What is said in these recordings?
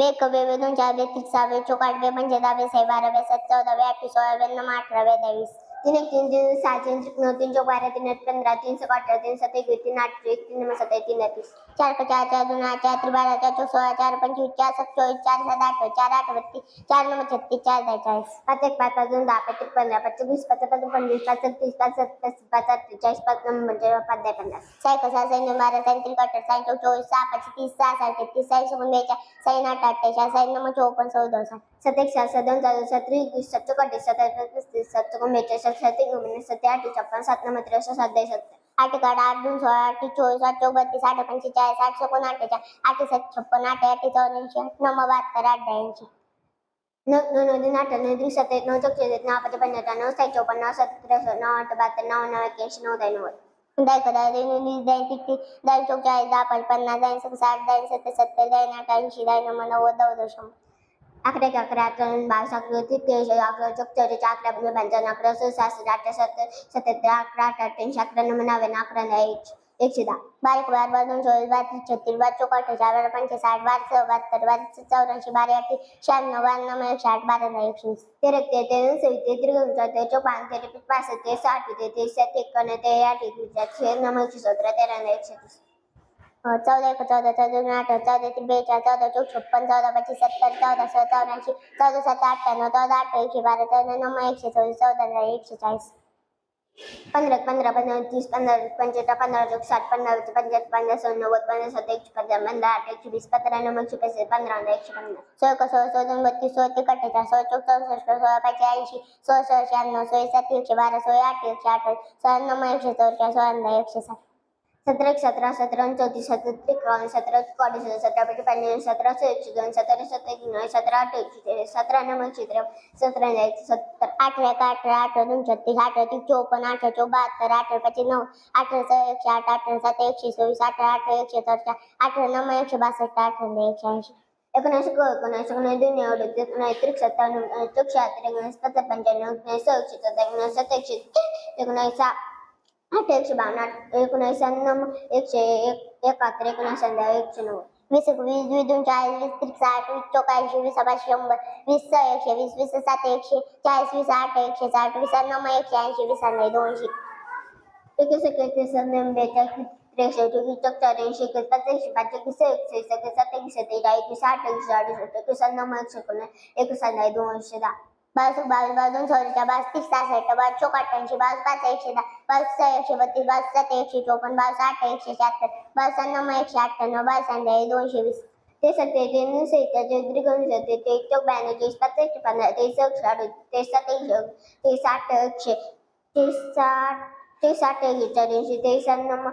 बे कवे वे दोन चार बे तिसावे चोकाट बे पंचे दावे साई बारा बे सत चौदा बे तीन एक तीन तीन सहा तीन नऊ तीन चौक बारा तीन आठ पंधरा तीन सहा अठरा तीन सात एकवीस तीन आठ एक तीन नऊ सात तीन तीस चार का चार चार दोन, चार त्रि बारा चार चौक सोळा चार पंचवीस चार सात चोवीस चार, सात, आठ चार, आठ, बत्तीस, चार नऊ छत्तीस, चार दहा चाळीस पाच एक पाच पाच दोन दहा पाच एक पंधरा पाच वीस पाच पाच पंचवीस पाच तीस पाच सत्तावीस पाच अठ्ठेचाळीस पाच नऊ म्हणजे पाच दहा पन्नास साय कसा साई नऊ बारा साई त्रिक अठरा साई चौक चोवीस सहा पाच तीस सहा साई तेहतीस साई सोबत बेचाळ साई आठ अठ्ठेचाळीस साई नऊ चोपन्न चौदा सात। सत एक सात सात दोन चार सात एकवीस सात चौक अठ्ठीस सात अठरा पस्तीस सात चौक बेचाळीस सात सात एक एकोणीस सत्ते आठ छप्पन सात नऊ त्रेसष्ट सात दहा सत्तर आठ काढ आठ दोन सोळा आठ चोवीस आठ चौक बत्तीस आठ पंचेचाळीस आठ चौकोन अठ्ठेचाळीस आठ सात छप्पन आठ आठ चौऱ्याऐंशी आठ नऊ बहात्तर आठ नऊ नऊ नऊ तीन अठरा नऊ तीन सत्तर नऊ चौक छत्तीस नऊ पाच पंधरा नऊ सात चौपन्न नऊ सात त्रेसष्ट नऊ आठ बहात्तर नऊ एक्याऐंशी नऊ दहा नव्वद दाय कदा दाय वीस दाय तीस दाय चौक चाळीस दहा पाच पन्नास दाय सत्तर साठ दाय सत्तर सत्तर दाय आठ ऐंशी दाय नऊ नव्वद नव्वद शंभर अकरा एक अकरा अकरा दोन बावीस अकरा तेवीस अकरा चौक चौतीस अकरा पंधरा पंचावन्न अकरा सहासष्ट अठरा सत्तर सत्याहत्तर अकरा अठरा अठ्ठ्याऐंशी अकरा नऊ नव्याण्णव अकरा नऊ एक एकशे दहा बारीक बार बार दोन चोवीस बार तीस छत्तीस बार चौक अठ्ठेचाळीस बारा पंचेसाठ बार सहा बहात्तर बार, चौऱ्याऐंशी बारा अठ्ठी शहाण्णव बाण्णव एकशे आठ, बारा, दहा, एकशे वीस. तेरा ते तेरा, सव्वीस ते त्रेपन्न चौदा चौपन्न, तेरा पासष्ट ते साठ ते ते सात एकावन्न ते आठ एकवीस छे नऊ एकशे सतरा तेरा नऊ एकशे तीस अं, चौदा एक चौदा चौदा दोन अठरा चौदा तीन बेचाळीस चौदा चौक छप्पन चौदा पच्चीस सत्तर चौदा सहा चौऱ्याऐंशी चौदा सात अठ्ठ्याण्णव चौदा अठरा एकशे बारा चौदा नऊ एकशे चोवीस चौदा दहा एकशे चाळीस पंधरा पंधरा पंधरा तीस पंधरा पंचेचाळीस पंधरा चौक साठ पंधरा पंचायत पंधरा सहा नव्वद पंधरा सात एकशे पंधरा पंधरा आठ एकशे वीस पंधरा नऊ एकशे पस्तीस पंधरा पंधरा एकशे पन्नास सोळा सोळा सोळा दोन बत्तीस सोळा ते अठ्ठेचाळीस सोळा चौक चौसष्ट सोळा पाचशे ऐंशी सोळा सोळा शहाण्णव सोळा सात एकशे बारा सोळा आठ एकशे अठ्ठावीस सोळा नऊ एकशे चौचाळीस सोळा दहा एकशे साठ एक सतरा सतरा चौतीस सतरा त्रेपन्न सतरा चौतीस सतरा पैकी पंचवीस सतरा एकशे दोन सतरा सतरा एक सतरा आठ एकशे तेवीस सतरा नऊ एकशे त्रेपन्न सतरा एकशे सत्तर अठरा एक अठरा अठरा दोन छत्तीस अठरा तीस चोपन्न अठरा चौ बहात्तर अठरा पाचशे नऊ अठरा सहा एकशे आठ अठरा सात एकशे चोवीस अठरा अठरा एकशे चौदा अठरा नऊ एकशे बासष्ट अठरा एकशे ऐंशी एकोणऐंशी एकोणऐंशी एकोणऐंशी दोन एवढे त्रिक सत्तावन्न एकोणऐंशी सत्तर पंच्याण्णव एकोणऐंशी एकशे सत्तर एकोणऐंशी एकशे बावन्न आठ एकोणऐंशी नऊ एकशे एकशे नव्वद वीस वीस वीस दोन चाळीस वीस साठ वीस चौकाऐंशी वीस सव्वा शंभर वीस सहा एकशे वीस वीस सात एकशे चाळीस वीस आठ एकशे साठ वीस नऊ एकशे ऐंशी वीस दोनशे एकवीस नऊ बेचाळीस त्रेसष्ट एकवीस चौऱ्याऐंशी एकवीस पाच एकशे पाच एकवीस एकशे एकवीस सात एकवीस सत्तेचाळीस एकवीस आठ एकवीस अडुसष्ट एकवीस नऊ एकशे एकोणऐंशी एकवीस दोनशे दहा बावीस बावीस बावीस दोन सॉरीच्या बावीस तीस सहासष्ट बावीस चौक बावीस पाच एकशे दहा सात एकशे चोपन्न बावीस आठ एकशे शहात्तर बावीस नऊ एकशे अठ्ठ्याण्णव बावीस आणि दोनशे वीस ते सत्ते ते सत्तर ते त्रिकोण सत्ते ते चौक ब्याण्णव तेवीस पाच एकशे पंधरा तेवीस एकशे सात एकशे तेवीस आठ एकशे तेवीस साठ तेवीस आठ एकशे चौऱ्याऐंशी तेवीस नऊ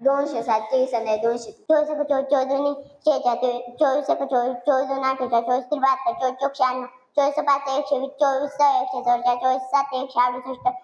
दोनशे सात तेवीस आणि दोनशे चोवीस एक चोवीस चोवीस दोन्ही चोवीस एक चोवीस चोवीस दोन चोवीस त्रि बहात्तर चोवीस चौक शहाण्णव चोवीस पाच एकशे वीस चोवीस एकशे चोवीस सात एकशे अडुसष्ट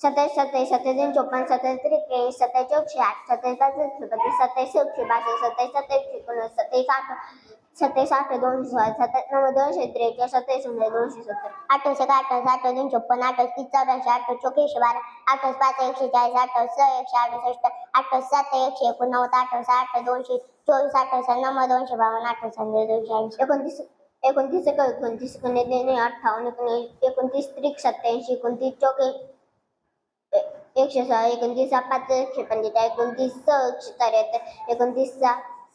सत्तावीस सत्तावीस सत्तावीस दोन त्रेचाळीस सत्तावीस एकशे आठ पाच एकशे बत्तीस सत्तावीस एकशे बासष्ट सत्तावीस सत्तावीस एकोणीस सत्तावीस आठ सत्तावीस आठ दोनशे सोळा सत्तावीस दोनशे त्रेचाळीस दोनशे सत्तर अठ्ठावीस एक अठ्ठावीस अठ्ठावीस दोन चोपन्न अठ्ठावीस तीस चौऱ्याऐंशी अठ्ठावीस बारा अठ्ठावीस पाच एकशे चाळीस अठ्ठावीस सहा एकशे अडुसष्ट अठ्ठावीस सात एकशे एकोणनव्वद अठ्ठावीस आठ दोनशे चोवीस अठ्ठावीस नऊ दोनशे बावन्न अठ्ठावीस दोनशे ऐंशी एकोणतीस एकोणतीस एक एकोणतीस एकोणीस अठ्ठावन्न एकोणीस एकोणतीस त्रिक एकोणतीस एकशे सहा एकोणतीस पाच एकशे पंचेचाळीस एकोणतीस एकशे त्र्याहत्तर एकोणतीस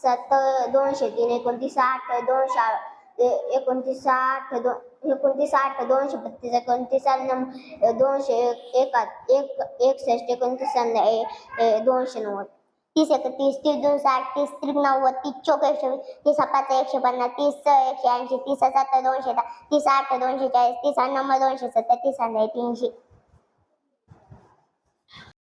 सात दोनशे तीन एकोणतीस आठ दोनशे एकोणतीस आठ दोन एकोणतीस आठ दोनशे बत्तीस एकोणतीस दोनशे एक एका एक एकसष्ट एकोणतीस दोनशे नव्वद तीस एकतीस तीस दोन साठ तीस त्रिक नव्वद तीस चौक तीस पाच एकशे पन्नास तीस एकशे ऐंशी तीस सात दोनशे दहा तीस आठ दोनशे चाळीस तीस नऊ दोनशे सत्तर तीस तीनशे